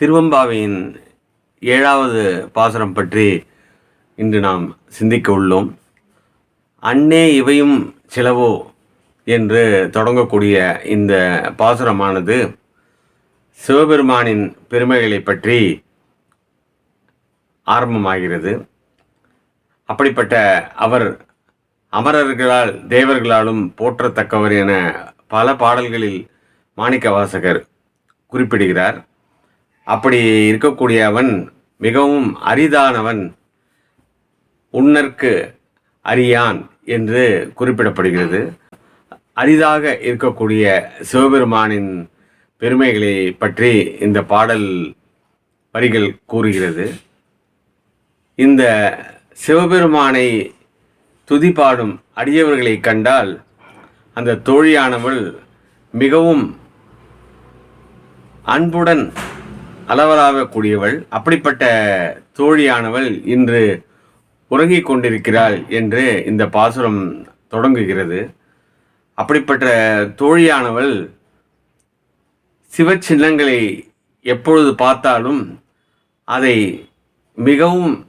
திருவம்பாவையின் ஏழாவது பாசுரம் பற்றி இன்று நாம் சிந்திக்க உள்ளோம். அன்னே இவையும் சிலவோ என்று தொடங்கக்கூடிய இந்த பாசுரமானது சிவபெருமானின் பெருமைகளை பற்றி ஆரம்பமாகிறது. அப்படிப்பட்ட அவர் அமரர்களால் தேவர்களாலும் போற்றத்தக்கவர் என பல பாடல்களில் மாணிக்க வாசகர் குறிப்பிடுகிறார். அப்படி இருக்கக்கூடியவன் மிகவும் அரிதானவன். உன்னற்கு அரியான் என்று குறிப்பிடப்படுகிறது. அரிதாக இருக்கக்கூடிய சிவபெருமானின் பெருமைகளை பற்றி இந்த பாடல் வரிகள் கூறுகிறது. இந்த சிவபெருமானை துதிபாடும் அடியவர்களை கண்டால் அந்த தோழியானவள் மிகவும் அன்புடன் அளவலாகக்கூடியவள் அப்படிப்பட்ட தோழியானவள் இன்று உறங்கிக் கொண்டிருக்கிறாள் என்று இந்த பாசுரம் தொடங்குகிறது. அப்படிப்பட்ட தோழியானவள் சிவச்சின்னங்களை எப்பொழுது பார்த்தாலும் அதை மிகவும்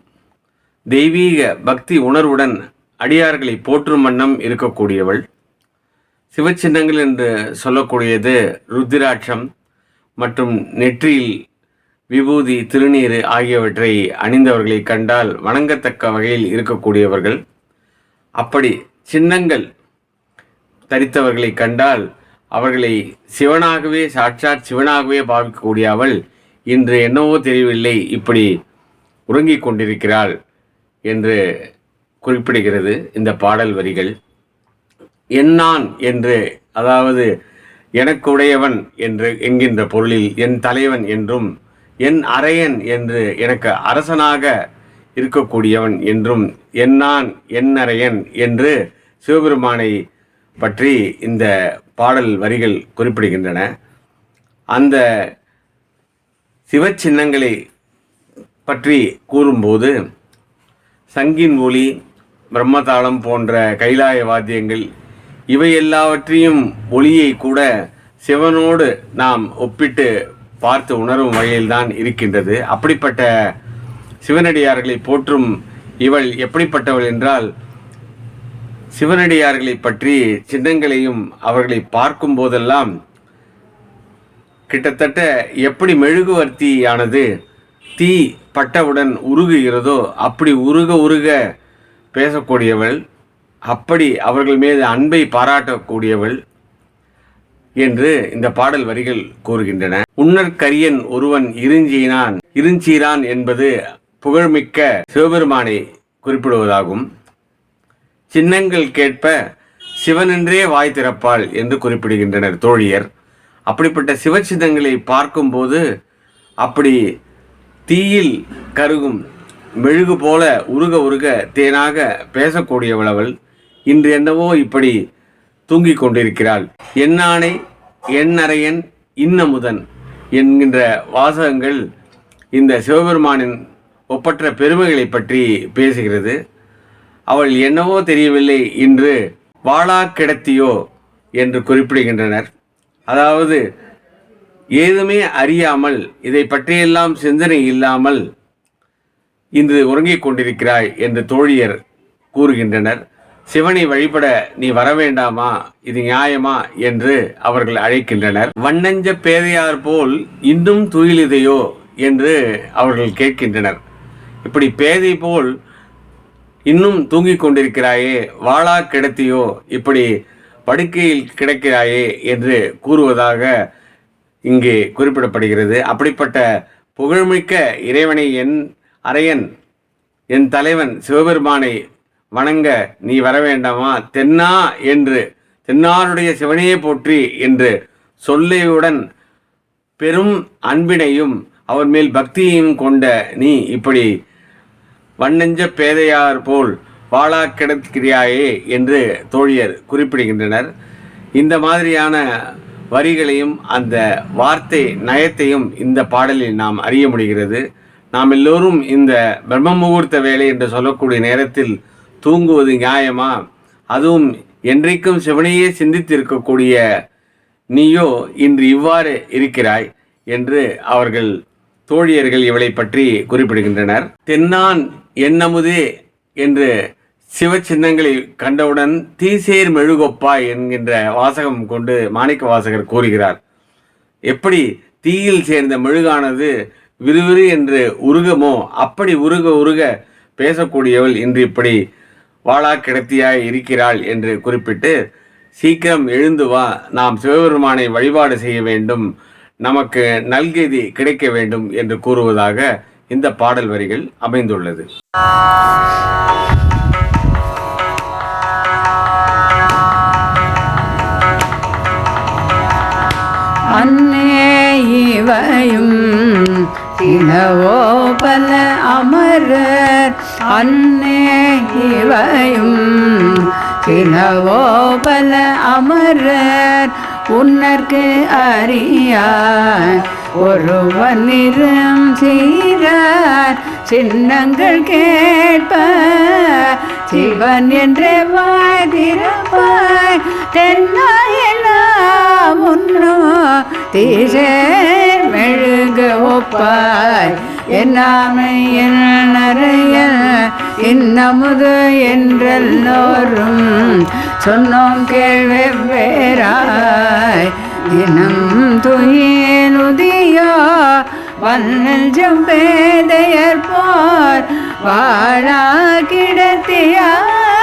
தெய்வீக பக்தி உணர்வுடன் அடியார்களை போற்றும் வண்ணம் இருக்கக்கூடியவள். சிவச்சின்னங்கள் என்று சொல்லக்கூடியது ருத்திராட்சம் மற்றும் நெற்றியில் விபூதி திருநீர் ஆகியவற்றை அணிந்தவர்களை கண்டால் வணங்கத்தக்க வகையில் இருக்கக்கூடியவர்கள். அப்படி சின்னங்கள் தரித்தவர்களை கண்டால் அவர்களை சிவனாகவே சாட்சாத் சிவனாகவே பாவிக்கக்கூடிய அவள் இன்று என்னவோ தெரியவில்லை இப்படி உறங்கிக் கொண்டிருக்கிறாள் என்று குறிப்பிடுகிறது இந்த பாடல் வரிகள். என்னான் என்று அதாவது எனக்குடையவன் என்று என்கின்ற பொருளில் என் தலைவன் என்றும் என் அரையன் என்று எனக்கு அரசனாக இருக்கக்கூடியவன் என்றும் என்னான் என் அரையன் என்று சிவபெருமானை பற்றி இந்த பாடல் வரிகள் குறிப்பிடுகின்றன. அந்த சிவச்சின்னங்களை பற்றி கூறும்போது சங்கின் ஒலி பிரம்மதாளம் போன்ற கைலாய வாத்தியங்கள் இவை எல்லாவற்றையும் ஒளியை கூட சிவனோடு நாம் ஒப்பிட்டு பார்த்து உணரும் வகையில்தான் இருக்கின்றது. அப்படிப்பட்ட சிவனடியார்களை போற்றும் இவள் எப்படிப்பட்டவள் என்றால் சிவனடியார்களை பற்றி சின்னங்களையும் அவர்களை பார்க்கும் போதெல்லாம் கிட்டத்தட்ட எப்படி மெழுகுவர்த்தியானது தீ பட்டவுடன் உருகுகிறதோ அப்படி உருக உருக பேசக்கூடியவள் அப்படி அவர்கள் மீது அன்பை பாராட்டக்கூடியவள் என்று இந்த பாடல் வரிகள் கூறுகின்றன. உன்னற்கரியன் ஒருவன் இருஞ்சீனான் இருஞ்சீரான் என்பது புகழ்மிக்க சிவபெருமானை குறிப்பிடுவதாகும். சின்னங்கள் கேட்ப சிவனென்றே வாய் திறப்பாள் என்று குறிப்பிடுகின்றனர் தோழியர். அப்படிப்பட்ட சிவச்சின்னங்களை பார்க்கும்போது அப்படி தீயில் கருகும் மெழுகு போல உருக உருக தேனாக பேசக்கூடியவளவள் இன்று என்னவோ இப்படி தூங்கிக் கொண்டிருக்கிறாள். என்னானை எண்ணறையன் இன்னமுதன் என்கின்ற வாசகங்கள் இந்த சிவபெருமானின் ஒப்பற்ற பெருமைகளை பற்றி பேசுகிறது. அவள் என்னவோ தெரியவில்லை இன்று வாளா கிடத்தியோ என்று குறிப்பிடுகின்றனர். அதாவது ஏதுமே அறியாமல் இதை பற்றியெல்லாம் சிந்தனை இல்லாமல் இன்று உறங்கிக் கொண்டிருக்கிறாய் என்று தோழியர் கூறுகின்றனர். சிவனை வழிபட நீ வர வேண்டாமா? இது நியாயமா? என்று அவர்கள் அழைக்கின்றனர். வண்ணஞ்ச பேதையார் போல் இன்னும் துயிலிதையோ என்று அவர்கள் கேட்கின்றனர். இப்படி பேதை போல் இன்னும் தூங்கிக் கொண்டிருக்கிறாயே வாளா கிடத்தியோ? இப்படி படுக்கையில் கிடக்கிறாயே? என்று கூறுவதாக இங்கே குறிப்பிடப்படுகிறது. அப்படிப்பட்ட புகழ்மிக்க இறைவனை என் அரையன் என் தலைவன் சிவபெருமானை வணங்க நீ வர வேண்டாமா? தென்னா என்று தென்னாருடைய சிவனையே போற்றி என்று சொல்லையுடன் பெரும் அன்பினையும் அவர் மேல் பக்தியையும் கொண்ட நீ இப்படி வண்ணஞ்ச பேதையார் போல் வாழா கிடக்கிறாயே என்று தோழியர் குறிப்பிடுகின்றனர். இந்த மாதிரியான வரிகளையும் அந்த வார்த்தை நயத்தையும் இந்த பாடலில் நாம் அறிய முடிகிறது. நாம் எல்லோரும் இந்த பிரம்ம முகூர்த்த வேலை என்று சொல்லக்கூடிய நேரத்தில் தூங்குவது நியாயமா? அதுவும் என்றைக்கும் சிவனையே சிந்தித்திருக்கக்கூடிய நீயோ இன்று இவ்வாறு இருக்கிறாய் என்று அவர்கள் தோழியர்கள் இவளை பற்றி குறிப்பிடுகின்றனர். தென்னான் என்னமுது? என்று சிவ சின்னங்களை கண்டவுடன் தீசேர் மெழுகொப்பாய் என்கின்ற வாசகம் கொண்டு மாணிக்க வாசகர் கூறுகிறார். எப்படி தீயில் சேர்ந்த மெழுகானது விறுவிறு என்று உருகமோ அப்படி உருக உருக பேசக்கூடியவள் இன்று இப்படி வாழா கிடத்தியாய் இருக்கிறாள் என்று குறிப்பிட்டு சீக்கிரம் எழுந்து வா. நாம் சிவபெருமானை வழிபாடு செய்ய வேண்டும். நமக்கு நல்கதி கிடைக்க வேண்டும் என்று கூறுவதாக இந்த பாடல் வரிகள் அமைந்துள்ளது. அன்னே இவையும் பல அமரர். அன் இவையும் தினவோ பல அமரர் உன்னற்கு அறியார். ஒருவனிடம் செய்கிறார் சின்னங்கள் கேட்ப சிவன் என்றே வாய்திருப்பாய் தென்னாயெல்லாம் உன்னோ தீசேர் மெழுக ஒப்பாய் என்னாமை என்ன இன்னமுது என்றெல்லோரும் சொன்னோம் கேள்வெவ்வேறாய் இனம் துயிலுதியோ வன்னல் ஜம்பேதையர் போர் வாழா கிடத்தியாள்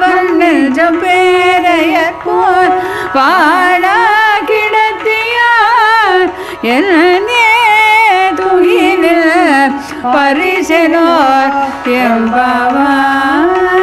வன்னல் ஜம்பேதையர் போர் வாழ Señor, quien va.